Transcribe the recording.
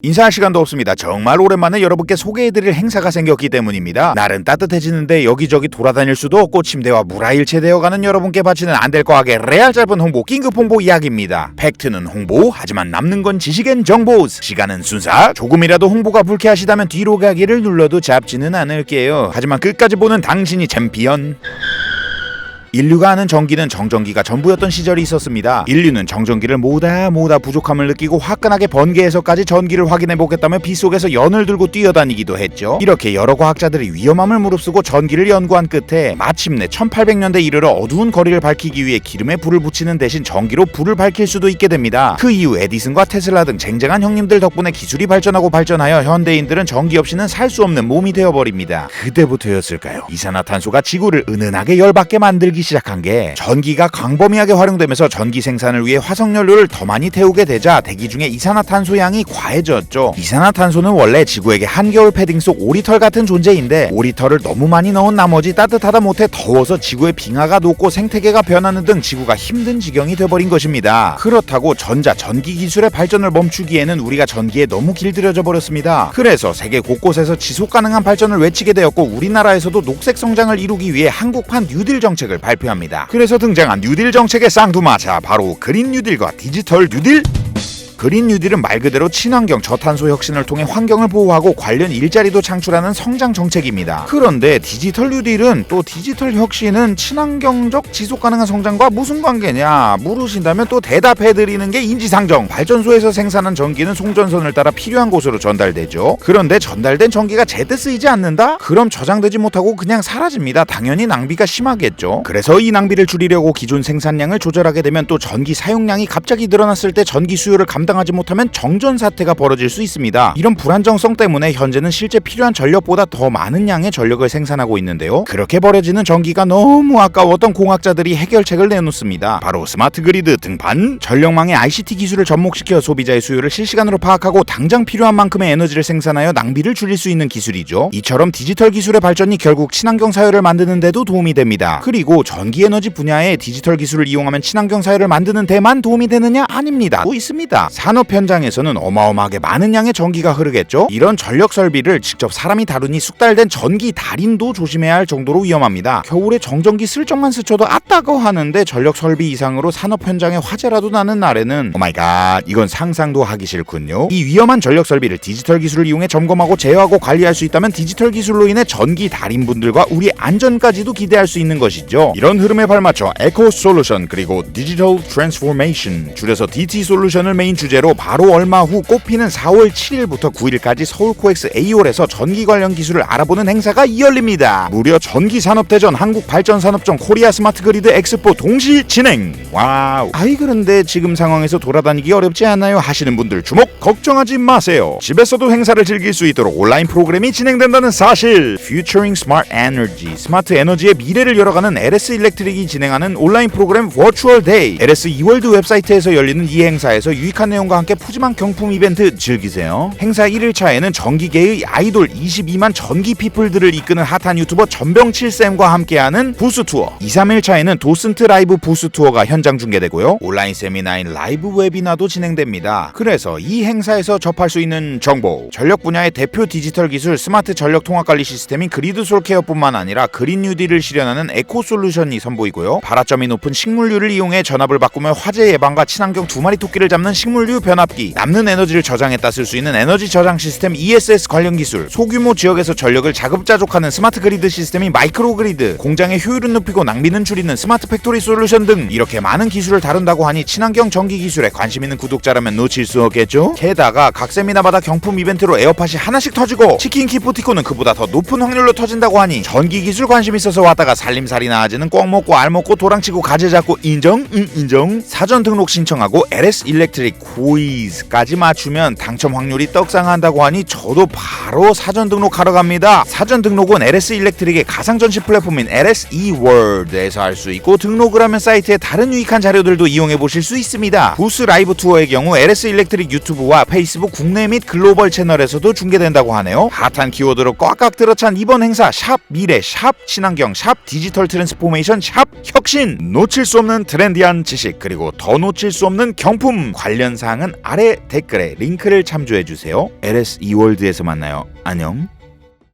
인사할 시간도 없습니다. 정말 오랜만에 여러분께 소개해드릴 행사가 생겼기 때문입니다. 날은 따뜻해지는데 여기저기 돌아다닐 수도 없고 침대와 무라일체 되어가는 여러분께 바치는 안 될 거하게 레알 짧은 홍보 긴급 홍보 이야기입니다. 팩트는 홍보 하지만 남는 건 지식엔 정보 시간은 순사 조금이라도 홍보가 불쾌하시다면 뒤로 가기를 눌러도 잡지는 않을게요. 하지만 끝까지 보는 당신이 챔피언 인류가 아는 전기는 정전기가 전부였던 시절이 있었습니다. 인류는 정전기를 모다 모다 부족함을 느끼고 화끈하게 번개에서까지 전기를 확인해 보겠다며 빗속에서 연을 들고 뛰어다니기도 했죠. 이렇게 여러 과학자들이 위험함을 무릅쓰고 전기를 연구한 끝에 마침내 1800년대 이르러 어두운 거리를 밝히기 위해 기름에 불을 붙이는 대신 전기로 불을 밝힐 수도 있게 됩니다. 그 이후 에디슨과 테슬라 등 쟁쟁한 형님들 덕분에 기술이 발전하고 발전하여 현대인들은 전기 없이는 살 수 없는 몸이 되어버립니다. 그때부터였을까요? 이산화탄소가 지구를 은은하게 열받게 만들기 시작한 게 전기가 광범위하게 활용되면서 전기 생산을 위해 화석연료를 더 많이 태우게 되자 대기 중에 이산화탄소 양이 과해졌죠. 이산화탄소는 원래 지구에게 한겨울 패딩 속 오리털 같은 존재인데 오리털을 너무 많이 넣은 나머지 따뜻하다 못해 더워서 지구의 빙하가 녹고 생태계가 변하는 등 지구가 힘든 지경이 돼버린 것입니다. 그렇다고 전자 전기 기술의 발전을 멈추기에는 우리가 전기에 너무 길들여져 버렸습니다. 그래서 세계 곳곳에서 지속 가능한 발전을 외치게 되었고 우리나라에서도 녹색 성장을 이루기 위해 한국판 뉴딜 정책을 발표합니다. 그래서 등장한 뉴딜 정책의 쌍두마차 바로 그린 뉴딜과 디지털 뉴딜 그린 뉴딜은 말 그대로 친환경 저탄소 혁신을 통해 환경을 보호하고 관련 일자리도 창출하는 성장 정책입니다. 그런데 디지털 뉴딜은 또 디지털 혁신은 친환경적 지속 가능한 성장과 무슨 관계냐 물으신다면 또 대답해 드리는 게 인지상정. 발전소에서 생산한 전기는 송전선을 따라 필요한 곳으로 전달되죠. 그런데 전달된 전기가 제때 쓰이지 않는다? 그럼 저장되지 못하고 그냥 사라집니다. 당연히 낭비가 심하겠죠. 그래서 이 낭비를 줄이려고 기존 생산량을 조절하게 되면 또 전기 사용량이 갑자기 늘어났을 때 전기 수요를 감 감당하지 못하면 정전 사태가 벌어질 수 있습니다. 이런 불안정성 때문에 현재는 실제 필요한 전력보다 더 많은 양의 전력을 생산하고 있는데요. 그렇게 벌어지는 전기가 너무 아까웠던 공학자들이 해결책을 내놓습니다. 바로 스마트 그리드 등반, 전력망의 ICT 기술을 접목시켜 소비자의 수요를 실시간으로 파악하고 당장 필요한 만큼의 에너지를 생산하여 낭비를 줄일 수 있는 기술이죠. 이처럼 디지털 기술의 발전이 결국 친환경 사회를 만드는 데도 도움이 됩니다. 그리고 전기 에너지 분야에 디지털 기술을 이용하면 친환경 사회를 만드는 데만 도움이 되느냐? 아닙니다. 또 있습니다. 산업 현장에서는 어마어마하게 많은 양의 전기가 흐르겠죠. 이런 전력 설비를 직접 사람이 다루니 숙달된 전기 달인도 조심해야 할 정도로 위험합니다. 겨울에 정전기 슬쩍만 스쳐도 아따고 하는데 전력 설비 이상으로 산업 현장에 화재라도 나는 날에는 오마이갓 이건 상상도 하기 싫군요. 이 위험한 전력 설비를 디지털 기술을 이용해 점검하고 제어하고 관리할 수 있다면 디지털 기술로 인해 전기 달인분들과 우리 안전까지도 기대할 수 있는 것이죠. 이런 흐름에 발맞춰 에코 솔루션 그리고 디지털 트랜스포메이션 줄여서 DT 솔루션을 메인 주 제로 바로 얼마 후 꽃피는 4월 7일부터 9일까지 서울 코엑스 A홀에서 전기 관련 기술을 알아보는 행사가 열립니다. 무려 전기 산업대전 한국 발전산업전 코리아 스마트 그리드 엑스포 동시 진행. 와우. 아이 그런데 지금 상황에서 돌아다니기 어렵지 않나요? 하시는 분들 주목 걱정하지 마세요. 집에서도 행사를 즐길 수 있도록 온라인 프로그램이 진행된다는 사실. Futuring Smart Energy 스마트 에너지의 미래를 열어가는 LS 일렉트릭이 진행하는 온라인 프로그램 Virtual Day. LS 이월드 웹사이트에서 열리는 이 행사에서 유익한 내용 과 함께 푸짐한 경품 이벤트 즐기세요. 행사 1일차에는 전기계의 아이돌 22만 전기 피플들을 이끄는 핫한 유튜버 전병칠쌤과 함께하는 부스 투어. 2, 3일차에는 도슨트 라이브 부스 투어가 현장 중계되고요. 온라인 세미나인 라이브 웨비나도 진행됩니다. 그래서 이 행사에서 접할 수 있는 정보, 전력 분야의 대표 디지털 기술 스마트 전력 통합 관리 시스템인 그리드 솔케어뿐만 아니라 그린 뉴딜을 실현하는 에코 솔루션이 선보이고요. 발화점이 높은 식물류를 이용해 전압을 바꾸며 화재 예방과 친환경 두 마리 토끼를 잡는 식물 류 변압기, 남는 에너지를 저장했다 쓸 수 있는 에너지 저장 시스템 ESS 관련 기술, 소규모 지역에서 전력을 자급자족하는 스마트 그리드 시스템인 마이크로 그리드, 공장의 효율은 높이고 낭비는 줄이는 스마트 팩토리 솔루션 등 이렇게 많은 기술을 다룬다고 하니 친환경 전기 기술에 관심 있는 구독자라면 놓칠 수 없겠죠? 게다가 각 세미나마다 경품 이벤트로 에어팟이 하나씩 터지고 치킨 키포티콘은 그보다 더 높은 확률로 터진다고 하니 전기 기술 관심 있어서 왔다가 살림살이 나아지는 꼭 먹고 알 먹고 도랑치고 가재 잡고 인정? 응 인정? 사전 등록 신청하고 LS 일렉트릭 quizz까지 맞추면 당첨 확률이 떡상한다고 하니 저도 바로 사전 등록하러 갑니다. 사전 등록은 LS 일렉트릭의 가상 전시 플랫폼인 LS eWorld에서 할 수 있고 등록을 하면 사이트에 다른 유익한 자료들도 이용해 보실 수 있습니다. 부스 라이브 투어의 경우 LS 일렉트릭 유튜브와 페이스북 국내 및 글로벌 채널에서도 중계된다고 하네요. 핫한 키워드로 꽉꽉 들어찬 이번 행사 샵 미래 샵 친환경 샵 디지털 트랜스포메이션 샵 혁신 놓칠 수 없는 트렌디한 지식 그리고 더 놓칠 수 없는 경품 관련 사항은 아래 댓글에 링크를 참조해 주세요. LS e월드에서 만나요. 안녕.